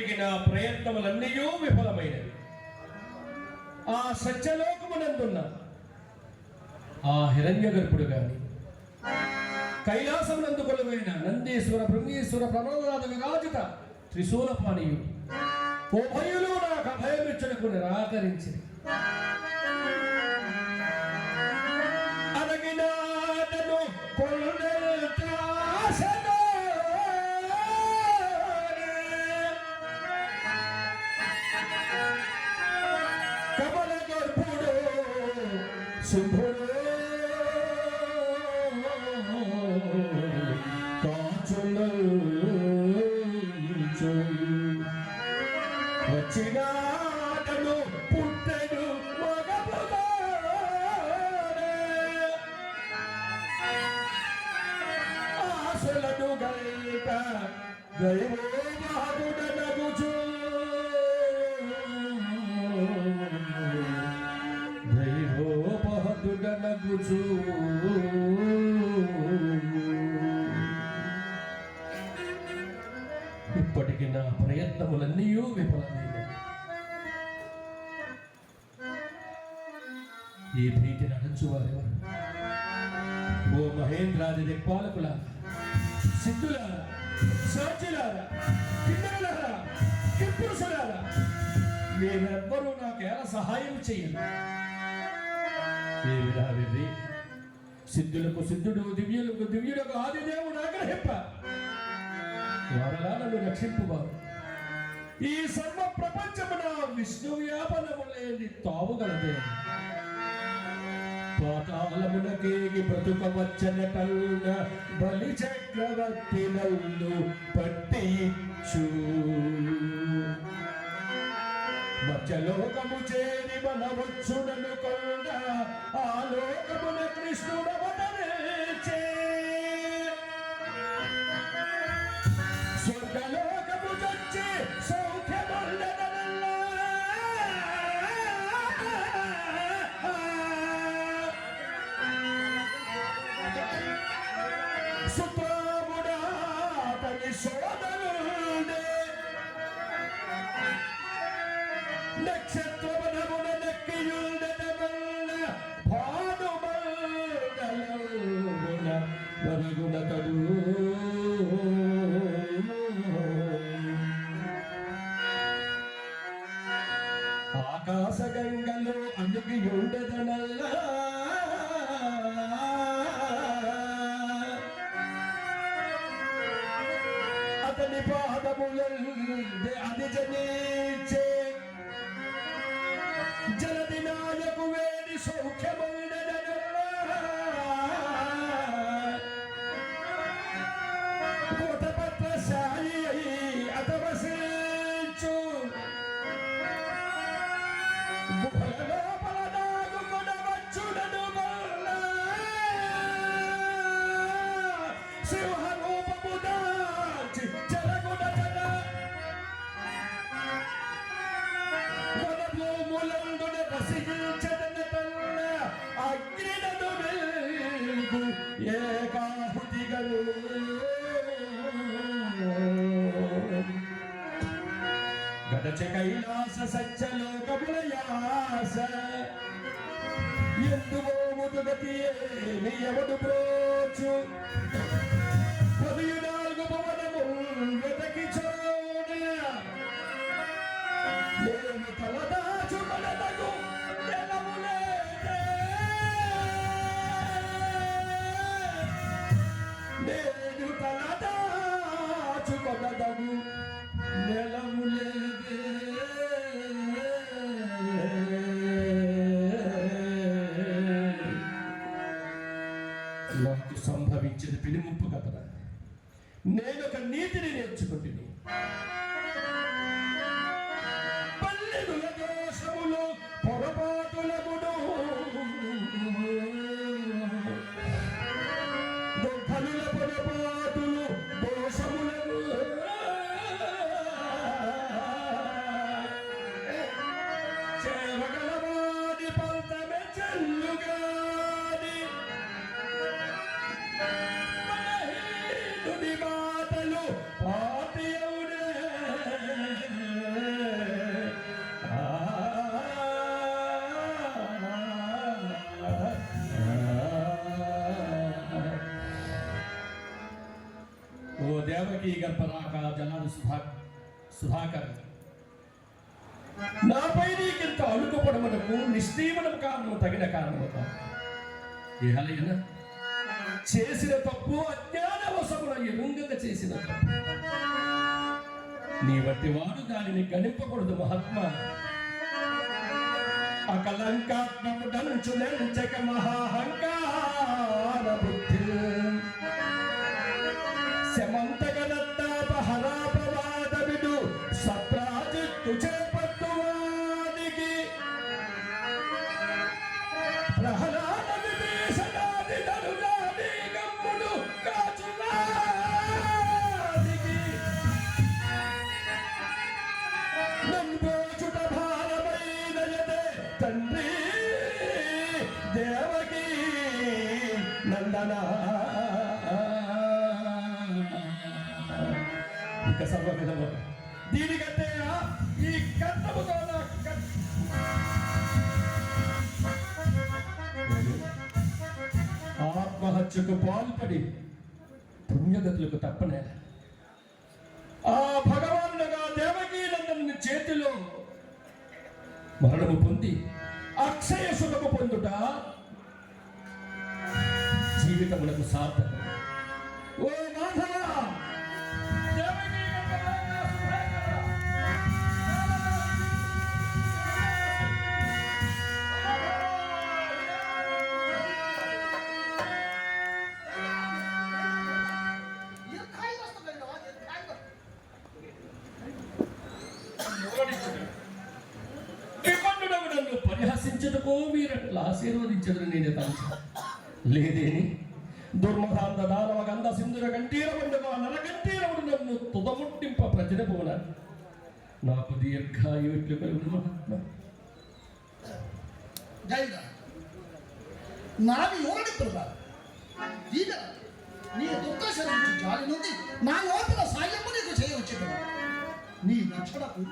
ఇప్పటికి నా ప్రయత్నములన్నీ విఫలమైనవి. ఆ సత్యలోకమునందున్న ఆ హిరణ్య గర్భుడు గాని కైలాసమునందు కొలువైన నందీశ్వర బ్రహ్మేశ్వర ప్రమోదాద విరాజిత త్రిశూలపానీయుడు ఉభయులు నాకు అభయమిచ్చుటకు నిరాకరించింది ఇప్పటికి నా ప్రయత్నములన్నీ విఫలమైనవి. ఈ భీతిని అణచువారెవరు? ఓ మహేంద్రాది దిక్పాలకుల సిద్ధులారా సాక్షులారా కిన్నెరలారా కింపురుషులారా మీరెవ్వరూ నాకు ఎలా సహాయం చేయండి సిద్ధులకు సిద్ధుడు దివ్యులకు దివ్యులకు ఆదిదేవుడు ఆగ్రహింప వారలా రక్షింపువారు ఈ సర్వ ప్రపంచమున విష్ణు వ్యాపనము లేని తావుగలదే పాతాళమునకేగి బ్రతుక వచ్చనటల్ల బలి చక్రవర్తి నల్లు పట్టిచ్చు మధ్యలోకము చేరి మనవచ్చునను కొండ ఆ లోకమున కృష్ణుడవతరిచే వరుగునతడు ఆకాశ గంగలో అణుగియుండెదనల్లా అతని పాదములందే అది జనించే జలది నాయకు వేడి సౌఖ్యము సాయి అతవసించు గుహల లోపల దాగుకొనవచ్చుడను గడచ కైలాస సత్యలోకముల యాస ఎందువో ముదుగతి ఎవడు బ్రోచు? పదియు దేవకి గర్భరాక జనాలు సుధా సుధాకర్ నాపై నీకింత అలుకుపడమునకు నిశ్చయమనం కారణం తగిన కారణము కాదు చేసిన తప్పు అజ్ఞాన అజ్ఞానవశమున ఎరుంగక చేసిన తప్పు. నీ వంటి వాడు దానిని గణింపకూడదు మహాత్మా. అకలంకాత్మకుడంచు నెంచక మహాహంకార దేవకి నందన. ఇక సర్వ విధము దీనికంటే ఈ కర్తముతో ఆత్మహత్యకు పాల్పడి పుణ్యగతులకు తప్పనే. ఆ భగవానుడుగా దేవకీ నందనుని చేతిలో మరణము పొంది అక్షయ సుఖము పొందుట జీవితములకు సార్థకం. ఓ మాధవ మీరు అట్లా ఆశీర్వదించదని నేనే తలచ. లేదేని దుర్మధాంత దానవ గంధ సింధుర గంటీరముండగా నరగంటీరముడు నన్ను తుదముట్టింప ప్రజల పోన నాకు దీర్ఘాయు ఇట్లు కలుగును మహాత్మ నాది ఓడి ప్రభా దీన నీ దుర్దశ నుంచి జాలి నుండి నా లోపల సాయము నీకు చేయవచ్చు నీ రక్షణకు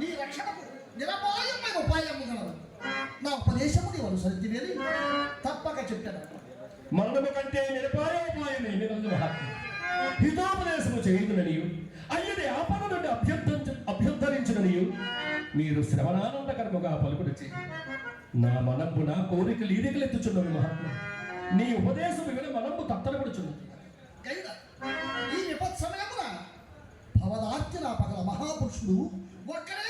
నీ రక్షణకు నిరపాయమైన ఉపాయము గలవు నా ఉపదేశము నీవు అనుసరించివేని తప్పక చెప్పాను మరణము కంటే నిరపాయోపాయమే నిరంజు మహాత్మ హితోపదేశము చేయుదుననియు అయ్యని ఆపద నుండి అభ్యర్థించ అభ్యర్థరించుననియు మీరు శ్రవణానందకరముగా పలుకుడు చేయి నా మనమ్ము నా కోరికలు ఈరికలెత్తుచున్నవి మహాత్మ నీ ఉపదేశము విన మనమ్ము తత్తరపడుచున్నది. ఈ విపత్ సమయమున భవదార్చన పగల మహాపురుషుడు ఒక్కడే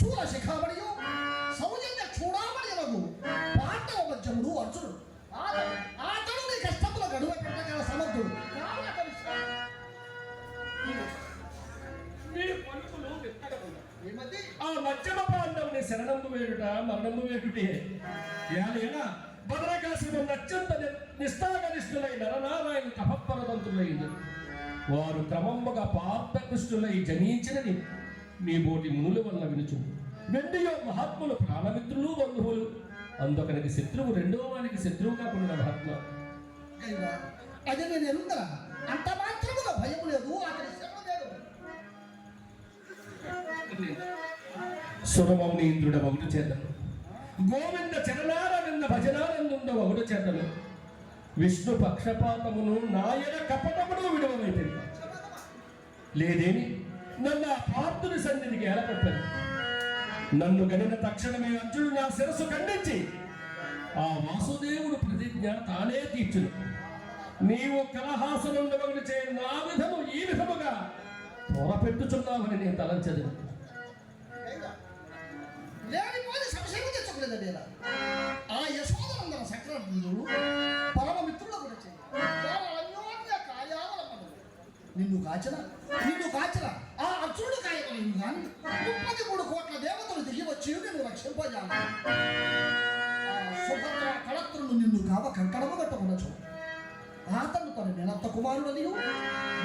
శూల శిఖామణియు సౌజన్య చూడామణి అనగు పాండవ మధ్యముడు అర్జునుడు. అతడు నీ కష్టముల గడువ పెట్టగల సమర్థుడు. ఆ మధ్యమ పాండవుని శరణము వేడుట మరణము వేడుటే. ఏలైనా భద్రకాశిలో నచ్చంత ని- నిష్ఠాగరిష్ఠులై నరనారాయణ తపపరదంతులైన వారు క్రమముగా పార్థకృష్ణులై జనించినని మీ బోటి మునుల వల్ల వినుచు వెండియో మహాత్ములు ప్రాణమిత్రులు బంధువులు. అందుకనికి శత్రువు రెండో వానికి శత్రువు కాకుండా మహాత్మ అది నేను ఎరుందరా అంత మాత్రముగా భయం లేదు అతని శ్రమ లేదు. సురమౌని ఇంద్రుడ ఒకటి చేతను. గోవింద చరణారవింద భజనానందుండ ఒకటి చేతను. విష్ణు పక్షపాతమును నాయన కపటమును విడవమైపోయింది లేదేని నన్ను ఆ పార్థుని సన్నిధికి ఏలపట్టాను. నన్ను గడిన తక్షణమే అర్జునుడు నా శిరస్సు ఖండించి ఆ వాసుదేవుడు ప్రతిజ్ఞ తానే తీర్చును. నీవు కలహాసనుండ ఒకటి చే నా విధము ఈ విధముగా పొరపెట్టుచున్నావని నేను తలంచదు ఆ యశోదనందన సక్రములు పరమ మిత్రుల గురించి అన్యోన్య కార్యావలంబనలు. నిన్ను కాచరా నిన్ను కాచరా సుభద్ర కళత్రులు నిన్ను కావ కంకణము కట్టుకునచ్చు. అతను తన నిరంత కుమారుడనియు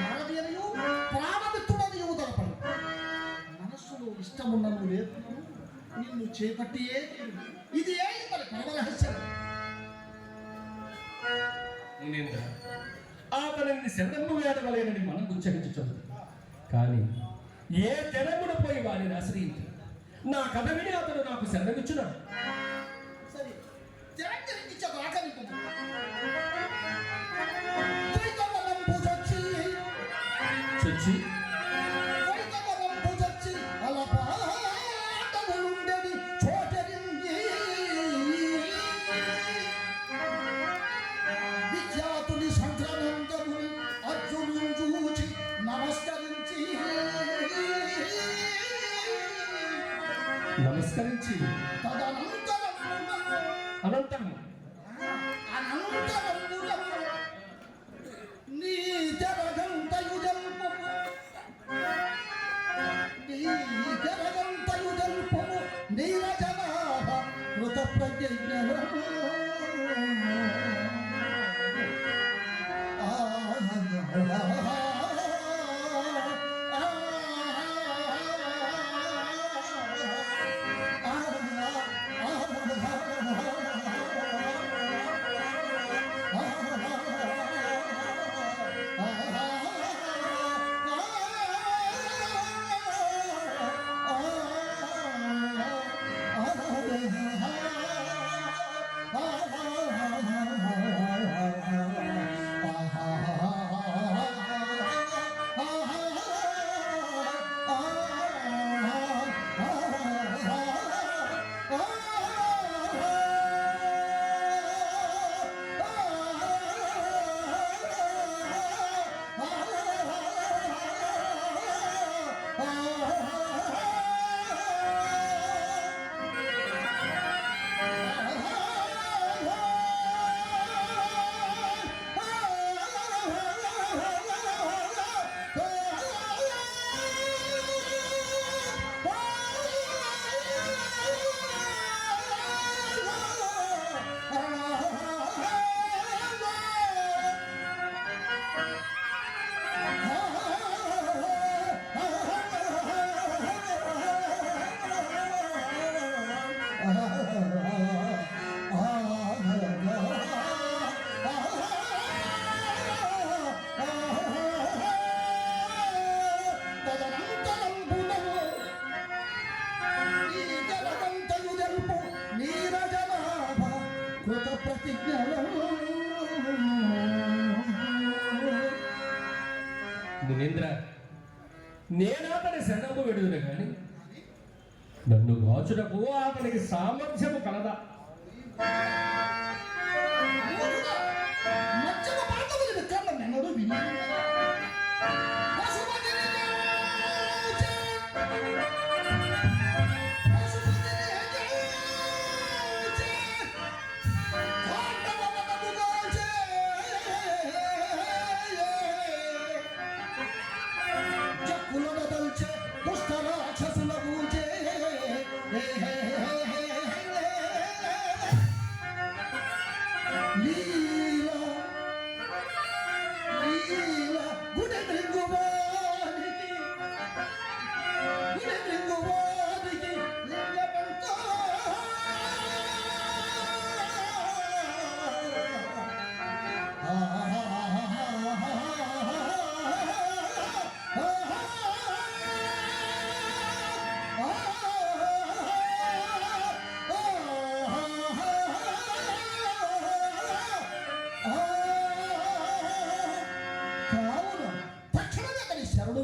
మానవీయనియు ప్రాణమిత్రుడనియు తలపడు. మనస్సులో ఇష్టమున్నను రేపు నిన్ను చేపట్టియే. ఇది ఏ మన పరమ రహస్యం? మునీంద్ర అతనిని శరణము వేడవలేనని మనం ఉచ్చరించుచున్నది కానీ ఏ జనమున పోయి వారిని ఆశ్రయించు? నా కథ విని అతడు నాకు శరణమిచ్చున్నాడు సరే. తిరంగరించి ఆకలింపు నమస్కరించి. తదనంతరమున కానీ నన్ను గాచుటకు అతనికి సామర్థ్యం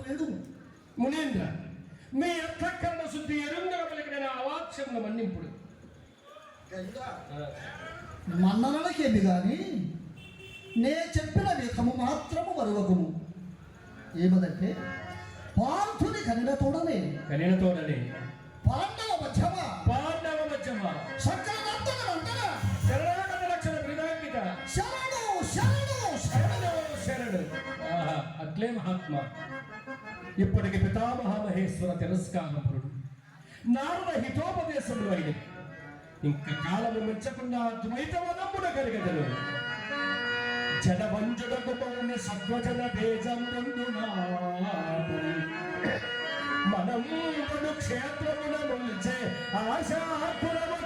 వేడు మునీంద్ర మీ అంతఃకరణ శుద్ధి ఎరుంగల పలికిన నా అవాక్ష్యముల మన్నింపుడు. మన్ననలకేమి గాని నే చెప్పిన విధము మాత్రము మరువకుము ఏమదంటే పార్థుని కనిన తోడనే కనిన తోడనే. పాండవ మధ్యమ? పాండవ మధ్యమ? సకలనంతనంతన శరణాగత లక్షణ బిరుదాంకిత శరణు శరణు శరణు. శరణు శరణు. ఆహా, అట్లే మహాత్మ. ఇప్పటికి పితామహ మహేశ్వర తిరస్కారపురుడు నారద హితోపదేశములు అయిన ఇంకా కాలము మెచ్చకుండా ద్వైతవనమున కలిగదను జడవంజుడకు పౌని సత్వజన భేజందునా మనం క్షేత్రమున మొలిచే ఆశాపురమక్కేత